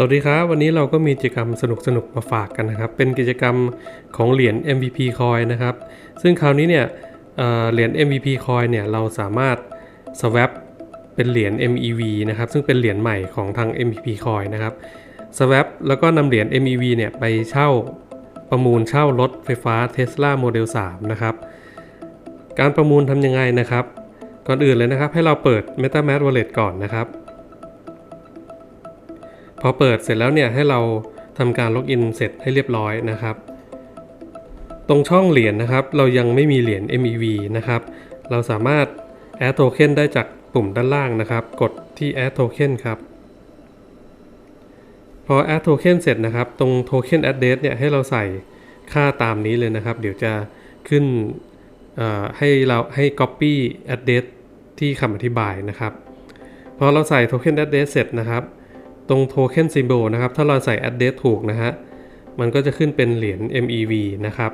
สวัสดีครับ วันนี้เราก็มีกิจกรรมสนุกๆมาฝากกันนะครับ เป็นกิจกรรมของเหรียญ MVP Coin นะครับ ซึ่งคราวนี้เนี่ยเเหรียญ MVP Coin เนี่ยเราสามารถ swap เป็นเหรียญ MEV นะครับ ซึ่งเป็นเหรียญใหม่ของทาง MVP Coin นะครับ swap แล้วก็นำเหรียญ MEV เนี่ยไปเช่าประมูลเช่ารถไฟฟ้า Tesla Model 3 นะครับ การประมูลทำยังไงนะครับ ก่อนอื่นเลยนะครับให้เราเปิด MetaMask Wallet ก่อนนะครับ พอเปิดเสร็จแล้วเนี่ยให้เราทำการล็อกอินเสร็จให้เรียบร้อยนะครับ ตรงช่องเหรียญนะครับ เรายังไม่มีเหรียญ MEV นะครับ เราสามารถ add token ได้จากปุ่มด้านล่างนะครับ กดที่ add token ครับ พอ add token เสร็จนะครับ ตรง token address เนี่ยให้เราใส่ค่าตามนี้เลยนะครับ เดี๋ยวจะขึ้นให้เราให้ copy address ที่คำอธิบายนะครับ พอเราใส่ token address เสร็จนะครับ ตรง token symbol นะครับ ถ้าเราใส่ address ถูกนะฮะ มันก็จะขึ้นเป็นเหรียญ MEV นะครับ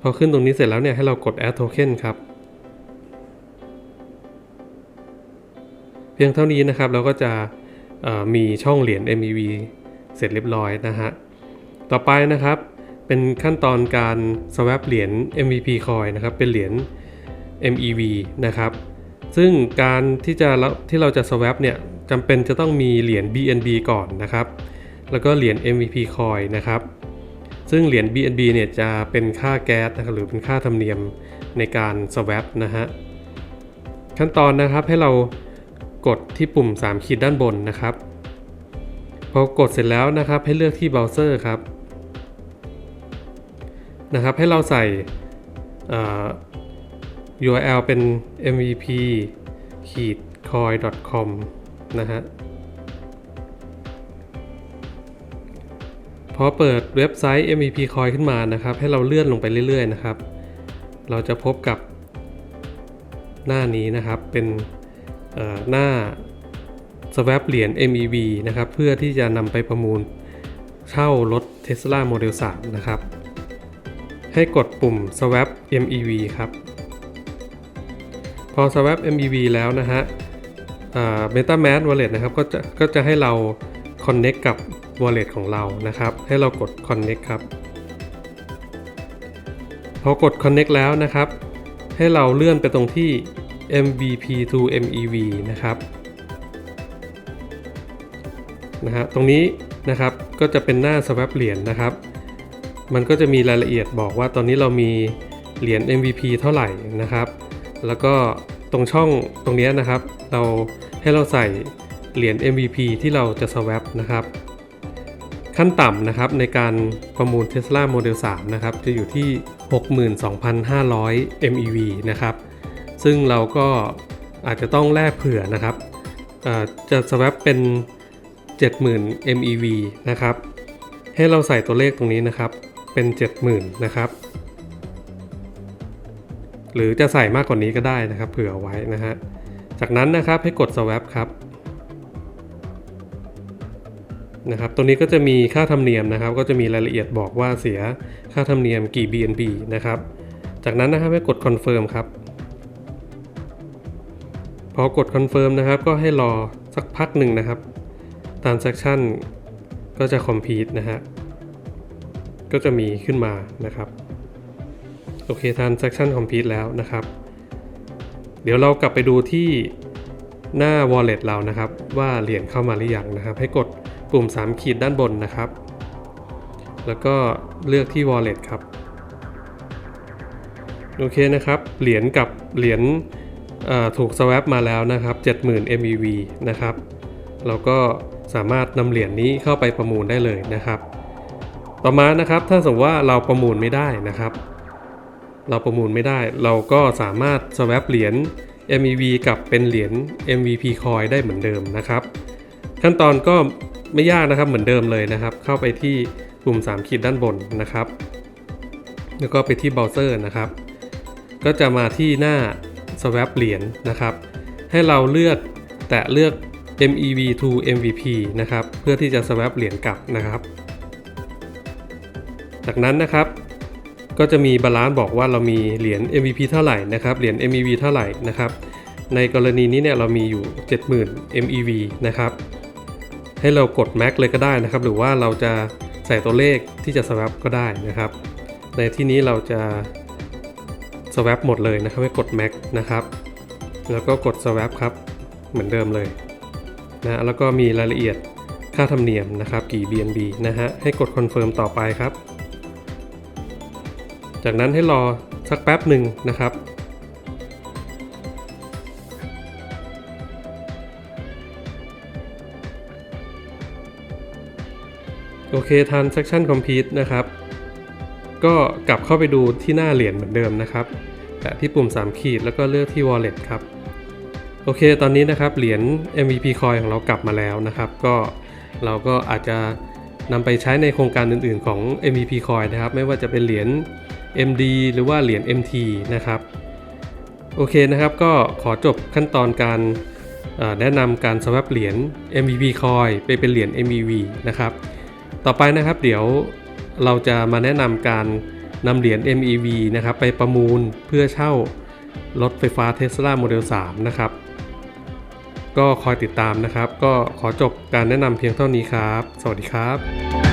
พอขึ้นตรงนี้เสร็จแล้วเนี่ยให้เรากด add token ครับ เพียงเท่านี้นะครับเราก็จะมีช่องเหรียญ MEV เสร็จเรียบร้อยนะฮะ ต่อไปนะครับเป็นขั้นตอนการ swap เหรียญ MVP coin นะครับ เป็นเหรียญ MEV นะครับ ซึ่งการที่จะที่เราจะ swap เนี่ย จำเป็นจะต้องมีเหรียญ BNB ก่อนนะครับ แล้วก็เหรียญ MVP coin นะครับ ซึ่งเหรียญ BNB เนี่ยจะเป็นค่าแก๊สนะครับหรือเป็นค่าธรรมเนียมในการ swap นะฮะ ขั้นตอนนะครับให้เรากดที่ปุ่ม 3 ขีดด้านบนนะครับ พอกดเสร็จแล้วนะครับให้เลือกที่เบราว์เซอร์ครับ นะครับให้เราใส่ URL เป็น mvp ขีด coin com นะฮะ พอเปิดเว็บไซต์ MVP Coin ขึ้นมานะครับ ให้เราเลื่อนลงไปเรื่อยๆนะครับ เราจะพบกับหน้านี้นะครับ เป็นหน้า swap เหรียญ MEV นะครับ เพื่อที่จะนำไปประมูลเช่ารถ Tesla Model 3 นะครับ ให้กดปุ่ม swap MEV ครับ พอ swap MEV แล้วนะฮะ MetaMask Wallet นะครับก็จะก็จะให้เรา connect กับ wallet ของเรานะครับ ให้เรากด connect ครับ พอกด connect แล้วนะครับ ให้เราเลื่อนไปตรงที่ MVP to MEV นะครับนะฮะตรงนี้นะครับก็จะเป็นหน้า swap เหรียญนะครับ มันก็จะมีรายละเอียดบอกว่าตอนนี้เรามีเหรียญ MVP เท่าไหร่นะครับ แล้วก็ ตรงช่องตรงนี้นะครับ เราให้เราใส่เหรียญ MVP ที่เราจะ swap นะครับ ขั้นต่ำนะครับในการประมูล Tesla Model 3 นะครับ จะอยู่ที่ 62,500 MEV นะครับ ซึ่งเราก็อาจจะต้องแลกเผื่อนะครับจะ swap เป็น 70,000 MEV นะครับ ให้เราใส่ตัวเลขตรงนี้นะครับ เป็น 70,000 นะครับ หรือจะใส่มากกว่านี้ก็ได้นะครับ เผื่อไว้นะฮะ จากนั้นนะครับให้กด swap ครับนะครับตัวนี้ก็จะมีค่าธรรมเนียมนะครับ ก็จะมีรายละเอียดบอกว่าเสียค่าธรรมเนียมกี่ BNB นะครับ จากนั้นนะครับให้กด confirm ครับ พอกด confirm นะครับ ก็ให้รอสักพักหนึ่งนะครับ transaction ก็จะ complete นะฮะก็จะมีขึ้นมานะครับ โอเค transaction complete แล้วนะครับ เดี๋ยวเรากลับไปดูที่หน้า wallet เรานะครับ ว่าเหรียญเข้ามาหรือยังนะครับ ให้กดปุ่ม 3 ขีดด้านบนนะครับ แล้วก็เลือกที่ wallet ครับ โอเคนะครับ เหรียญกับเหรียญถูก swap มาแล้วนะครับ 70,000 MEV นะครับ เราก็สามารถนำเหรียญนี้เข้าไปประมูลได้เลยนะครับ ต่อมานะครับถ้าสมมติว่าเราประมูลไม่ได้นะครับ เราประมูลไม่ได้ เราก็สามารถ swap เหรียญ MEV กับเป็นเหรียญ MVP coin ได้เหมือนเดิมนะครับ ขั้นตอนก็ไม่ยากนะครับเหมือนเดิมเลยนะครับ เข้าไปที่ปุ่ม3ขีดด้านบนนะครับ แล้วก็ไปที่เบราว์เซอร์นะครับ ก็จะมาที่หน้า swap เหรียญนะครับ ให้เราเลือกแตะเลือก MEV to MVP นะครับ เพื่อที่จะ swap เหรียญกลับนะครับ จากนั้นนะครับ ก็จะมีบาลานซ์บอกว่าเรามีเหรียญ MVP เท่าไหร่นะครับ เหรียญ MEV เท่าไหร่นะครับ ในกรณีนี้เนี่ยเรามีอยู่ 70,000 MEV นะครับ ให้เรากด Max เลยก็ได้นะครับ หรือว่าเราจะใส่ตัวเลขที่จะ swap ก็ได้นะครับ ในที่นี้เราจะ swap หมดเลยนะครับให้กด Max นะครับ แล้วก็กด swap ครับ เหมือนเดิมเลยนะแล้วก็มีรายละเอียดค่าธรรมเนียมนะครับกี่ BNB นะฮะให้กด confirm ต่อไปครับ จากนั้นให้รอสักแป๊บหนึ่งนะครับ โอเค transaction complete นะครับ ก็กลับเข้าไปดูที่หน้าเหรียญเหมือนเดิมนะครับ แต่ที่ปุ่ม 3 ขีดแล้วก็เลือกที่ wallet ครับโอเค ตอนนี้นะครับเหรียญ MVP coin ของเรากลับมาแล้วนะครับ ก็เราก็อาจจะนำไปใช้ในโครงการอื่นๆของ MVP coin นะครับ ไม่ว่าจะเป็นเหรียญ MD หรือว่าเหรียญ MT นะครับ โอเคนะครับก็ขอจบขั้นตอนการแนะนำการ swap เหรียญ MVP coin ไปเป็นเหรียญ MEV นะครับ ต่อไปนะครับเดี๋ยวเราจะมาแนะนำการนำเหรียญ MEV นะครับไปประมูลเพื่อเช่ารถไฟฟ้า Tesla Model 3 นะครับ ก็คอยติดตามนะครับ ก็ขอจบการแนะนำเพียงเท่านี้ครับ สวัสดีครับ